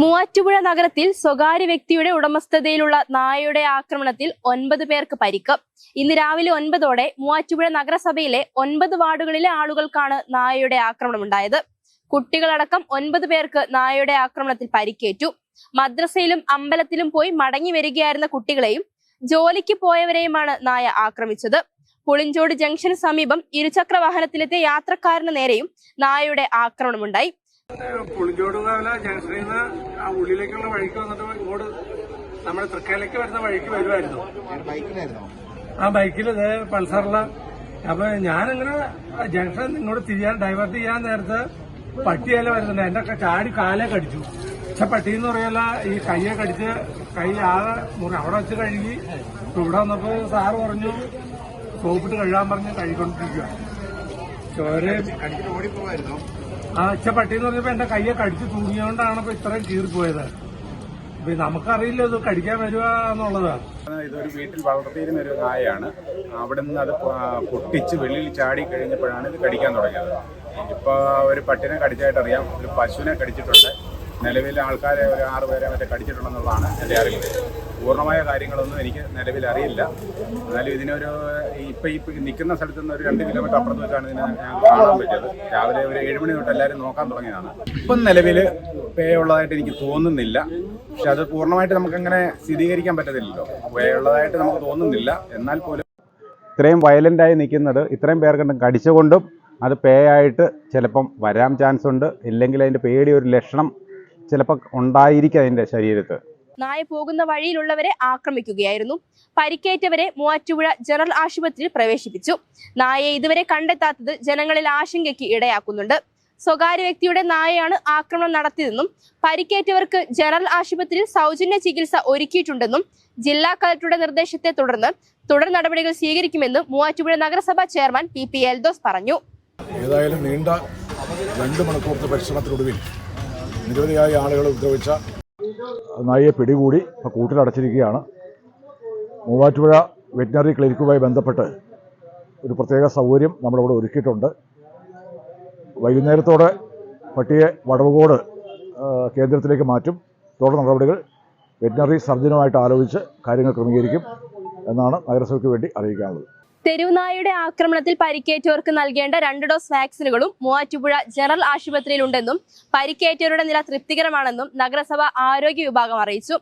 മൂവാറ്റുപുഴ നഗരത്തിൽ സ്വകാര്യ വ്യക്തിയുടെ ഉടമസ്ഥതയിലുള്ള നായയുടെ ആക്രമണത്തിൽ ഒൻപത് പേർക്ക് പരിക്ക്. ഇന്ന് രാവിലെ ഒൻപതോടെ മൂവാറ്റുപുഴ നഗരസഭയിലെ ഒൻപത് വാർഡുകളിലെ ആളുകൾക്കാണ് നായയുടെ ആക്രമണം ആക്രമണമുണ്ടായത്. കുട്ടികളടക്കം ഒൻപത് പേർക്ക് നായയുടെ ആക്രമണത്തിൽ പരിക്കേറ്റു. മദ്രസയിലും അമ്പലത്തിലും പോയി മടങ്ങി വരികയായിരുന്ന കുട്ടികളെയും ജോലിക്ക് പോയവരെയുമാണ് നായ ആക്രമിച്ചത്. പുളിഞ്ചോട് ജംഗ്ഷന് സമീപം ഇരുചക്ര വാഹനത്തിലെത്തിയ യാത്രക്കാരന് നേരെയും നായയുടെ ആക്രമണമുണ്ടായി. പുളിഞ്ചോട് മുതല ജംഗ്ഷനിൽ നിന്ന് ആ ഉള്ളിലേക്കുള്ള വഴിക്ക് വന്നിട്ട് ഇങ്ങോട്ട് നമ്മുടെ തൃക്കയിലേക്ക് വരുന്ന വഴിക്ക് വരുമായിരുന്നു ആ ബൈക്കിൽ ഇത് പൾസറില. അപ്പൊ ഞാനിങ്ങനെ ജംഗ്ഷൻ ഇങ്ങോട്ട് തിരിയാൻ ഡൈവേർട്ട് ചെയ്യാൻ നേരത്തെ പട്ടിയല്ല വരുന്നുണ്ട്. എന്റെ ചാടി കാലേ കടിച്ചു പക്ഷെ പട്ടി എന്ന് പറയല്ല ഈ കയ്യെ കടിച്ച് കൈ ആകെ മുറി അവിടെ വെച്ച് കഴുകി. ഇവിടെ വന്നപ്പോ സാറ് പറഞ്ഞു സോപ്പിട്ട് കഴുകാൻ പറഞ്ഞ് കഴുകിക്കൊണ്ടിരിക്കുക ആ ഇച്ച പട്ടി എന്ന് പറഞ്ഞപ്പോ എന്റെ കയ്യെ കടിച്ചു തൂങ്ങിയോണ്ടാണ് ഇപ്പൊ ഇത്രയും കീറിപ്പോയത്. ഇപ്പൊ നമുക്കറിയില്ല ഇത് കടിക്കാൻ വരുക എന്നുള്ളത്. ഇതൊരു വീട്ടിൽ വളർത്തിയിരുന്ന ഒരു നായയാണ്. അവിടെ നിന്ന് അത് പൊട്ടിച്ച് വെളിയിൽ ചാടി കഴിഞ്ഞപ്പോഴാണ് ഇത് കടിക്കാൻ തുടങ്ങിയത്. ഇപ്പൊ ഒരു പട്ടിനെ കടിച്ചായിട്ട് അറിയാം. ഒരു പശുവിനെ കടിച്ചിട്ടുണ്ട്. നിലവിൽ ആൾക്കാരെ ഒരു ആറുപേരെ മറ്റേ കടിച്ചിട്ടുണ്ടെന്നുള്ളതാണ് എന്റെ അറിവ്. പൂർണമായ കാര്യങ്ങളൊന്നും എനിക്ക് നിലവിൽ അറിയില്ല. എന്നാലും ഇതിനൊരു ഇപ്പം ഈ നിൽക്കുന്ന സ്ഥലത്ത് നിന്ന് ഒരു രണ്ട് കിലോമീറ്റർ അപ്പുറത്ത് വെച്ചാണ് ഇതിനെ ഞാൻ കാണാൻ പറ്റിയത്. രാവിലെ ഒരു ഏഴ് മണി തൊട്ട് എല്ലാവരും നോക്കാൻ തുടങ്ങിയതാണ്. ഇപ്പം നിലവിൽ പേ ഉള്ളതായിട്ട് എനിക്ക് തോന്നുന്നില്ല. പക്ഷെ അത് പൂർണമായിട്ട് നമുക്കങ്ങനെ സ്ഥിരീകരിക്കാൻ പറ്റത്തില്ലല്ലോ. പേ ഉള്ളതായിട്ട് നമുക്ക് തോന്നുന്നില്ല. എന്നാൽ പോലും ഇത്രയും വയലന്റായി നിൽക്കുന്നത് ഇത്രയും പേർക്കുണ്ടും കടിച്ചുകൊണ്ടും അത് പേ ആയിട്ട് ചിലപ്പം വരാൻ ചാൻസ് ഉണ്ട്. ഇല്ലെങ്കിൽ അതിന്റെ പേടി ഒരു ലക്ഷണം ചിലപ്പോൾ ഉണ്ടായിരിക്കും അതിന്റെ ശരീരത്ത്. നായ പോകുന്ന വഴിയിലുള്ളവരെ ആക്രമിക്കുകയായിരുന്നു. പരിക്കേറ്റവരെ മൂവാറ്റുപുഴ ജനറൽ ആശുപത്രിയിൽ പ്രവേശിപ്പിച്ചു. നായയെ ഇതുവരെ കണ്ടെത്താത്തത് ജനങ്ങളിൽ ആശങ്കയ്ക്ക് ഇടയാക്കുന്നുണ്ട്. സ്വകാര്യ വ്യക്തിയുടെ നായയാണ് ആക്രമണം നടത്തിയതെന്നും പരിക്കേറ്റവർക്ക് ജനറൽ ആശുപത്രിയിൽ സൗജന്യ ചികിത്സ ഒരുക്കിയിട്ടുണ്ടെന്നും ജില്ലാ കളക്ടറുടെ നിർദ്ദേശത്തെ തുടർന്ന് തുടർ നടപടികൾ സ്വീകരിക്കുമെന്നും മൂവാറ്റുപുഴ നഗരസഭാ ചെയർമാൻ പി പി എൽദോസ് പറഞ്ഞു. ഏതായാലും നീണ്ട രണ്ട് മണിക്കൂറത്തെ പരിശ്രമത്തിനൊടുവിൽ നിരവധിയായ ആളുകൾ ഉപദ്രവിച്ച നായയെ പിടികൂടി ഇപ്പോൾ കൂട്ടിലടച്ചിരിക്കുകയാണ്. മൂവാറ്റുപുഴ വെറ്റിനറി ക്ലിനിക്കുമായി ബന്ധപ്പെട്ട് ഒരു പ്രത്യേക സൗകര്യം നമ്മളിവിടെ ഒരുക്കിയിട്ടുണ്ട്. വൈകുന്നേരത്തോടെ പട്ടിയെ വടവുകോട് കേന്ദ്രത്തിലേക്ക് മാറ്റും. തുടർ നടപടികൾ വെറ്റിനറി സർജനുമായിട്ട് ആലോചിച്ച് കാര്യങ്ങൾ ക്രമീകരിക്കും എന്നാണ് നഗരസഭയ്ക്ക് വേണ്ടി അറിയിക്കാനുള്ളത്. തെരുവുനായയുടെ ആക്രമണത്തിൽ പരിക്കേറ്റവർക്ക് നൽകേണ്ട രണ്ട് ഡോസ് വാക്സിനുകളും മൂവാറ്റുപുഴ ജനറൽ ആശുപത്രിയിലുണ്ടെന്നും പരിക്കേറ്റവരുടെ നില തൃപ്തികരമാണെന്നും നഗരസഭ ആരോഗ്യ വിഭാഗം അറിയിച്ചു.